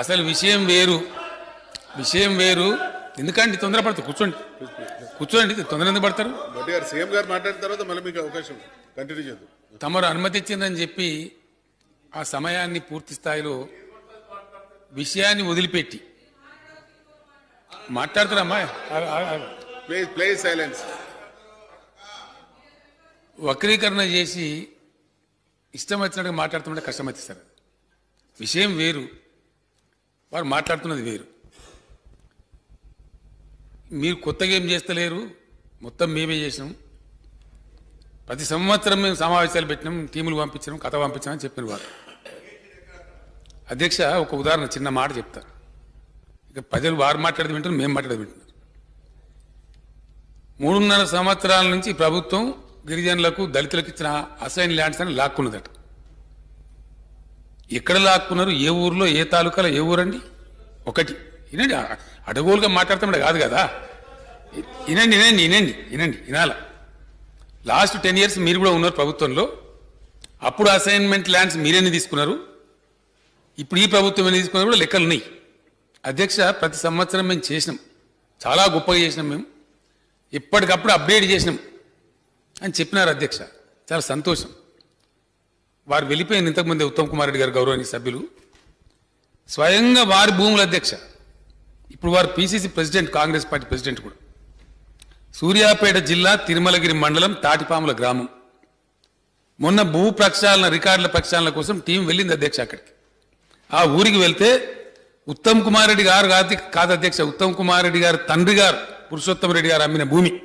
అసలు విషయం వేరు. విషయం వేరు. ఎందుకంటే తొందరపడతారు? కూర్చోండి. కూర్చోండి. తొందర ఎందుకు పడతారు? గారు సీఎం గారు మాట్లాడిన తర్వాత మళ్ళీ మీకు అవకాశం కంటిన్యూ చేద్దాం. తమరు అనుమతి ఇచ్చిందని చెప్పి ఆ సమయాన్ని పూర్తి స్థాయిలో విషయాన్ని వదిలిపెట్టి. మాట్లాడుతున్నామ్మా ప్లీజ్ ప్లీజ్ సైలెన్స్ వక్రీకరణ చేసి ఇష్టం వచ్చినట్టుగా మాట్లాడుతుంటే కష్టం సార్. విషయం వేరు వారు మాట్లాడుతున్నది వేరు. మీరు కొత్తగా ఏం చేస్తలేరు మొత్తం మేమే చేసినాం. ప్రతి సంవత్సరం మేము సమావేశాలు పెట్టినాం టీములు పంపించినాం కథ పంపించామని చెప్పిన వారు. అధ్యక్ష ఒక ఉదాహరణ చిన్న మాట చెప్తారు ఇక ప్రజలు వారు మాట్లాడేది వింటున్నారు మేము మాట్లాడేది వింటున్నారు. మూడున్నర సంవత్సరాల నుంచి ప్రభుత్వం గిరిజనులకు దళితులకు ఇచ్చిన అసైన్ ల్యాండ్స్ అని లాక్కున్నదట. ఎక్కడ లాక్కున్నారు? ఏ ఊర్లో ఏ తాలూకాలో? ఏ ఊరండి? ఒకటి. వినండి అడగోలుగా మాట్లాడతాం కాదు కదా. వినండి వినండి వినండి వినండి వినాల. లాస్ట్ టెన్ ఇయర్స్ మీరు కూడా ఉన్నారు ప్రభుత్వంలో. అప్పుడు అసైన్మెంట్ ల్యాండ్స్ మీరేని తీసుకున్నారు? ఇప్పుడు ఈ ప్రభుత్వం ఏమైనా తీసుకున్నారు కూడా లెక్కలు ఉన్నాయి. అధ్యక్ష ప్రతి సంవత్సరం మేము చేసినాం. చాలా గొప్పగా చేసినాం మేము. ఇప్పటికప్పుడు అప్డేట్ చేసినాం. అని చెప్పినారు అధ్యక్ష. చాలా సంతోషం. వారు వెళ్ళిపోయిన ఇంతకుముందే ఉత్తమ్ కుమార్ రెడ్డి గారు గౌరవనీయ సభ్యులు. స్వయంగా వారి భూముల అధ్యక్ష. ఇప్పుడు వారు PCC president Congress party president కూడా. సూర్యాపేట జిల్లా తిరుమలగిరి మండలం తాటిపాముల గ్రామం. మొన్న భూ ప్రక్షాళన రికార్డుల ప్రక్షాళన కోసం టీం వెళ్ళింది అధ్యక్ష అక్కడికి. ఆ ఊరికి వెళ్తే ఉత్తమ్ కుమార్ రెడ్డి గారు కాదు కాదు అధ్యక్ష ఉత్తమ్ కుమార్ రెడ్డి గారు తండ్రి గారు పురుషోత్తమ రెడ్డి గారు అమ్మిన భూమి.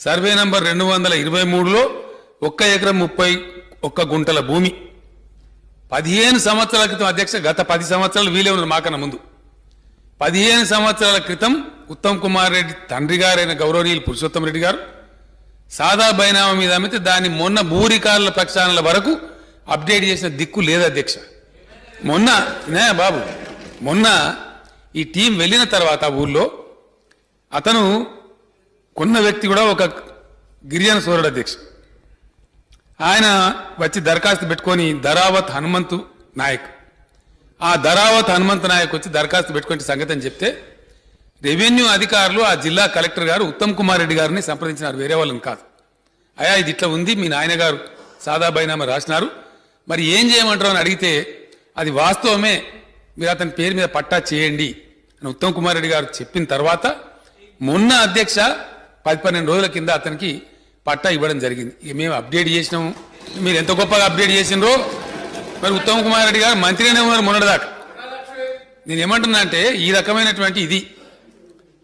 సర్వే నంబర్ రెండు వందల ఇరవై మూడులో ఒక్క ఎకరం ముప్పై ఒక్క గుంటల భూమి. పదిహేను సంవత్సరాల క్రితం అధ్యక్ష గత పది సంవత్సరాలు వీలే ఉన్నారు మాకన్నా ముందు. పదిహేను సంవత్సరాల క్రితం ఉత్తమ్ కుమార్ రెడ్డి తండ్రి గారైన గౌరవనీయులు పురుషోత్తం రెడ్డి గారు సాదా బైనామా మీద అమ్మితే దాన్ని మొన్న భూరికారుల ప్రక్షాళనల వరకు అప్డేట్ చేసిన దిక్కు లేదు అధ్యక్ష. మొన్న నే బాబు మొన్న ఈ టీం వెళ్ళిన తర్వాత ఊళ్ళో ఊర్లో అతను కొన్న వ్యక్తి కూడా ఒక గిరిజన సోదరుడు అధ్యక్ష ఆయన వచ్చి దరఖాస్తు పెట్టుకొని ధరావత్ హనుమంతు నాయక్. ఆ ధరావత్ హనుమంతు నాయక్ వచ్చి దరఖాస్తు పెట్టుకునే సంగతి అని చెప్తే రెవెన్యూ అధికారులు ఆ జిల్లా కలెక్టర్ గారు ఉత్తమ్ కుమార్ రెడ్డి గారిని సంప్రదించినారు. వేరే వాళ్ళని కాదు. అయా ఇది ఇట్లా ఉంది మీ నాయన గారు సాదా రాసినారు. మరి ఏం చేయమంటారు అని అడిగితే అది వాస్తవమే మీరు అతని పేరు మీద పట్టా చేయండి అని ఉత్తమ్ కుమార్ రెడ్డి గారు చెప్పిన తర్వాత మొన్న అధ్యక్ష పది పన్నెండు రోజుల కింద అతనికి పట్టా ఇవ్వడం జరిగింది. ఇక మేము అప్డేట్ చేసినాము. మీరు ఎంత గొప్పగా అప్డేట్ చేసినరో మరి ఉత్తమ్ కుమార్ రెడ్డి గారు మంత్రిగానే ఉన్నారు మొన్నటిదాకా. నేను ఏమంటున్నా అంటే ఈ రకమైనటువంటి ఇది.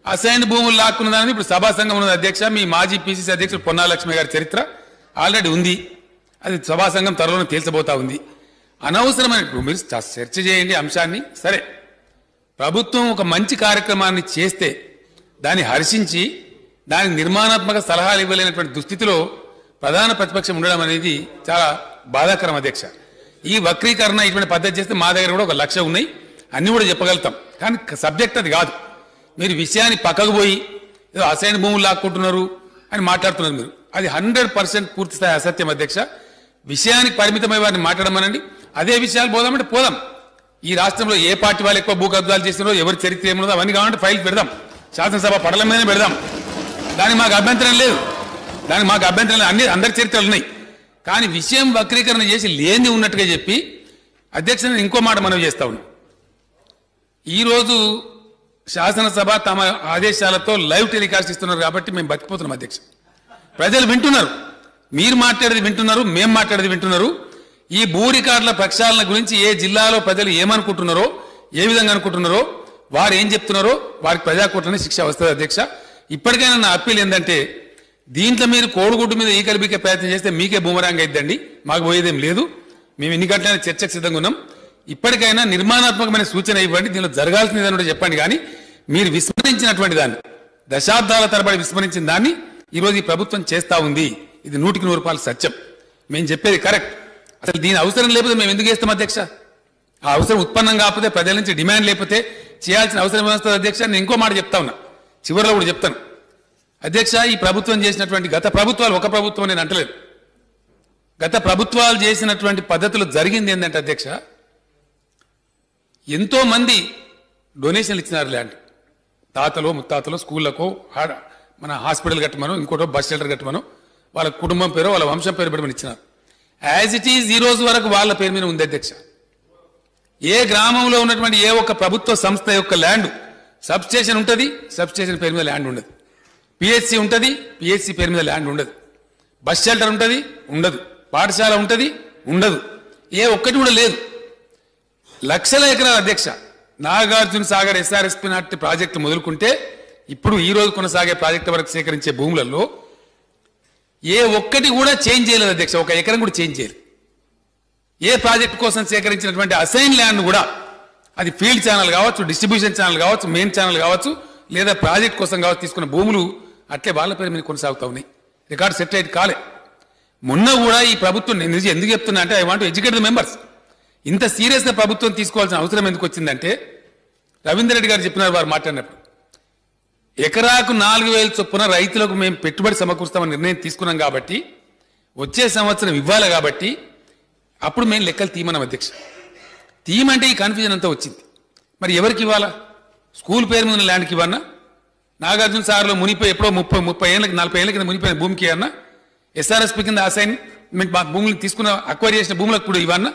అసైన్ భూములు లాక్కున్న దాని ఇప్పుడు సభా సంఘం ఉన్నది అధ్యక్ష మీ మాజీ పిసిసి అధ్యక్షుడు పొన్నాలక్ష్మి గారి చరిత్ర ఆల్రెడీ ఉంది. అది సభా సంఘం త్వరలో తేల్చబోతా ఉంది. అనవసరమైన ఇప్పుడు మీరు చర్చ చేయండి అంశాన్ని. సరే. ప్రభుత్వం ఒక మంచి కార్యక్రమాన్ని చేస్తే దాన్ని హర్షించి దానికి నిర్మాణాత్మక సలహాలు ఇవ్వలేనటువంటి దుస్థితిలో ప్రధాన ప్రతిపక్షం ఉండడం అనేది చాలా బాధాకరం అధ్యక్ష. ఈ వక్రీకరణ ఇటువంటి పద్ధతి చేస్తే మా దగ్గర కూడా ఒక లక్ష ఉన్నాయి. అన్నీ కూడా చెప్పగలుగుతాం. కానీ సబ్జెక్ట్ అది కాదు. మీరు విషయాన్ని పక్కకు పోయి ఏదో అసైన్ భూములు లాక్కుంటున్నారు అని మాట్లాడుతున్నారు మీరు. అది హండ్రెడ్ పర్సెంట్ పూర్తి స్థాయి అసత్యం అధ్యక్ష. విషయానికి పరిమితమై వారిని మాట్లాడమనండి. అదే విషయాలు పోదామంటే పోదాం. ఈ రాష్ట్రంలో ఏ పార్టీ వాళ్ళు ఎక్కువ భూ కబ్జాలు చేసినారో ఎవరి చరిత్ర ఏమున్నదో అవన్నీ కావాలంటే ఫైల్ పెడదాం. శాసనసభ పడల మీదనే పెడదాం. దానికి మాకు అభ్యంతరం లేదు. దానికి మాకు అభ్యంతరం లేదు. అన్ని అందరి చరిత్రలు ఉన్నాయి. కానీ విషయం వక్రీకరణ చేసి లేని ఉన్నట్టుగా చెప్పి అధ్యక్షుని ఇంకో మాట మనవి చేస్తా ఉన్నాం. ఈరోజు శాసనసభ తమ ఆదేశాలతో లైవ్ టెలికాస్ట్ ఇస్తున్నారు కాబట్టి మేము బతికిపోతున్నాం అధ్యక్ష. ప్రజలు వింటున్నారు. మీరు మాట్లాడేది వింటున్నారు మేము మాట్లాడేది వింటున్నారు. ఈ భూ రికార్డుల ప్రక్షాళన గురించి ఏ జిల్లాలో ప్రజలు ఏమనుకుంటున్నారో ఏ విధంగా అనుకుంటున్నారో వారు ఏం చెప్తున్నారో వారికి ప్రజాకోట్లనే శిక్ష వస్తుంది అధ్యక్ష. ఇప్పటికైనా నా అప్పీల్ ఏంటంటే దీంట్లో మీరు కోడిగుడ్డు మీద ఈకలు బీకే ప్రయత్నం చేస్తే మీకే బూమరాంగ్ అయిద్దండి. మాకు పోయేదేం లేదు. మేము ఎన్ని గంటలైనా చర్చకు సిద్ధంగా ఉన్నాం. ఇప్పటికైనా నిర్మాణాత్మకమైన సూచన ఇవ్వండి. దీనిలో జరగాల్సింది కూడా చెప్పండి. కానీ మీరు విస్మరించినటువంటి దాన్ని దశాబ్దాల తరబడి విస్మరించిన దాన్ని ఈరోజు ఈ ప్రభుత్వం చేస్తా ఉంది. ఇది నూటికి నూరు రూపాయలు సత్యం. మేము చెప్పేది కరెక్ట్. అసలు దీని అవసరం లేకపోతే మేము ఎందుకు చేస్తాం అధ్యక్ష? ఆ అవసరం ఉత్పన్నం కాకపోతే ప్రజల నుంచి డిమాండ్ లేకపోతే చేయాల్సిన అవసరం వ్యవస్థ అధ్యక్ష? నేను ఇంకో మాట చెప్తా ఉన్నా. చివరిలో కూడా చెప్తాను. అధ్యక్ష ఈ ప్రభుత్వం చేసినటువంటి గత ప్రభుత్వాలు ఒక ప్రభుత్వం నేను అంటలేదు. గత ప్రభుత్వాలు చేసినటువంటి పద్ధతులు జరిగింది ఏంటంటే అధ్యక్ష ఎంతో మంది డొనేషన్లు ఇచ్చినారు ల్యాండ్ తాతలో ముత్తాతలో స్కూళ్ళకో మన హాస్పిటల్ కట్టమను ఇంకోటో బస్ షెల్టర్ కట్టమను వాళ్ళ కుటుంబం పేరు వాళ్ళ వంశం పేరు పెట్టమని ఇచ్చినారు. యాజ్ ఇట్ ఈజ్ ఈ రోజు వరకు వాళ్ళ పేరు మీద ఉంది అధ్యక్ష. ఏ గ్రామంలో ఉన్నటువంటి ఏ ఒక్క ప్రభుత్వ సంస్థ యొక్క ల్యాండ్ సబ్ స్టేషన్ ఉంటుంది సబ్ స్టేషన్ పేరు మీద ల్యాండ్ ఉండదు. పిహెచ్సి ఉంటుంది పిహెచ్సి పేరు మీద ల్యాండ్ ఉండదు. బస్ షెల్టర్ ఉంటుంది ఉండదు. పాఠశాల ఉంటుంది ఉండదు. ఏ ఒక్కటి కూడా లేదు. లక్షల ఎకరాల అధ్యక్ష నాగార్జున సాగర్ ఎస్ఆర్ఎస్పి నాటి ప్రాజెక్టు మొదలుకుంటే ఇప్పుడు ఈ రోజు కొనసాగే ప్రాజెక్టు వరకు సేకరించే భూములలో ఏ ఒక్కటి కూడా చేంజ్ చేయలేదు అధ్యక్ష. ఒక ఎకరం కూడా చేంజ్ చేయలేదు. ఏ ప్రాజెక్టు కోసం సేకరించినటువంటి అసైన్ ల్యాండ్ కూడా అది ఫీల్డ్ ఛానల్ కావచ్చు డిస్ట్రిబ్యూషన్ ఛానల్ కావచ్చు మెయిన్ ఛానల్ కావచ్చు లేదా ప్రాజెక్ట్ కోసం కావచ్చు తీసుకున్న భూములు అట్లే వాళ్ళ పేరు మీద కొనసాగుతా ఉన్నాయి. రికార్డు సెట్ అయితే కాలే. మొన్న కూడా ఈ ప్రభుత్వం నేను నిజం ఎందుకు చెప్తున్నా అంటే I want educate the members ఇంత సీరియస్గా ప్రభుత్వం తీసుకోవాల్సిన అవసరం ఎందుకు వచ్చిందంటే రవీందర్ రెడ్డి గారు చెప్పినారు వారు మాట్లాడినప్పుడు ఎకరాకు నాలుగు వేల చొప్పున రైతులకు మేము పెట్టుబడి సమకూరుస్తామని నిర్ణయం తీసుకున్నాం కాబట్టి వచ్చే సంవత్సరం ఇవ్వాలి కాబట్టి అప్పుడు మేము లెక్కలు తీయమన్నాం అధ్యక్ష. తీయమంటే ఈ కన్ఫ్యూజన్ అంతా వచ్చింది. మరి ఎవరికి ఇవ్వాలా? స్కూల్ పేరు మీద ల్యాండ్కి ఇవ్వన్నా నాగార్జున సార్లో మునిపోయి ఎప్పుడో ముప్పై ముప్పై ఏళ్ళకి నలభై ఏళ్ళ కింద మునిపోయిన భూమికి అన్నా? ఎస్ఆర్ఎస్పి కింద అసైన్మెంట్ మా భూములు తీసుకున్న అక్వైర్ చేసిన భూములకు కూడా ఇవ్వన్నా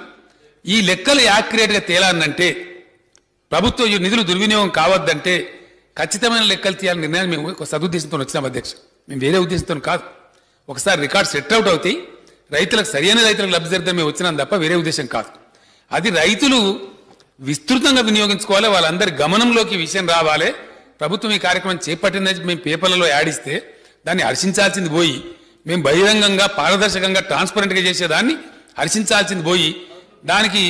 ఈ లెక్కలు యాక్యురేట్గా తేలాలంటే ప్రభుత్వ నిధులు దుర్వినియోగం కావద్దంటే ఖచ్చితమైన లెక్కలు తీయాలని నిర్ణయాన్ని మేము ఒక సదుద్దేశంతో వచ్చినాం అధ్యక్ష. మేము వేరే ఉద్దేశంతో కాదు. ఒకసారి రికార్డ్ సెట్ అవుట్ అవుతాయి. రైతులకు సరైన రైతులకు లబ్ధి జరిగితే మేము వచ్చినాం తప్ప వేరే ఉద్దేశం కాదు. అది రైతులు విస్తృతంగా వినియోగించుకోవాలి వాళ్ళందరి గమనంలోకి విషయం రావాలి. ప్రభుత్వం ఈ కార్యక్రమం చేపట్టిందని మేము పేపర్లలో యాడిస్తే దాన్ని హర్షించాల్సింది పోయి మేము బహిరంగంగా పారదర్శకంగా ట్రాన్స్పరెంట్గా చేసేదాన్ని హర్షించాల్సింది పోయి దానికి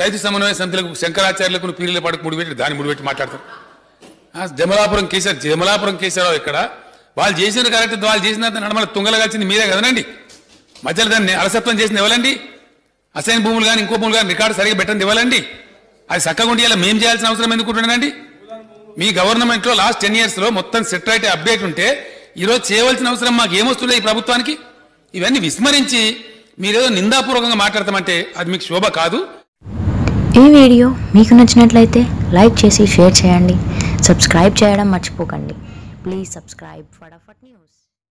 రైతు సమన్వయ సమితులకు శంకరాచార్యులకు పీరియల పడకు ముడిపెట్టి దాన్ని ముడిపెట్టి మాట్లాడతారు జమలాపురం కేసీఆర్ జమలాపురం కేసీఆర్ ఇక్కడ వాళ్ళు చేసిన కరెక్ట్ వాళ్ళు చేసిన దాన్ని నడమల తుంగలగాల్సింది మీరే కదనండి. మధ్యలో దాన్ని అలసత్వం చేసింది ఎవరండి? అసైన్ భూములు కానీ ఇంకో భూములు కానీ రికార్డు సరిగా పెట్టండి ఇవ్వాలండి. అది చక్కగా ఉండి ఇలా మేము చేయాల్సిన అవసరం ఎందుకుంటున్నానండి మీ గవర్నమెంట్లో లాస్ట్ టెన్ ఇయర్స్లో మొత్తం సెట్ అప్డేట్ ఉంటే ఈ రోజు చేయవలసిన అవసరం మాకు ఏమొస్తుందో ఈ ప్రభుత్వానికి? ఇవన్నీ విస్మరించి మీరేదో నిందాపూర్వకంగా మాట్లాడతామంటే అది మీకు శోభ కాదు. ఈ వీడియో మీకు నచ్చినట్లయితే లైక్ చేసి షేర్ చేయండి. సబ్స్క్రైబ్ చేయడం మర్చిపోకండి. Please subscribe Fatafat news.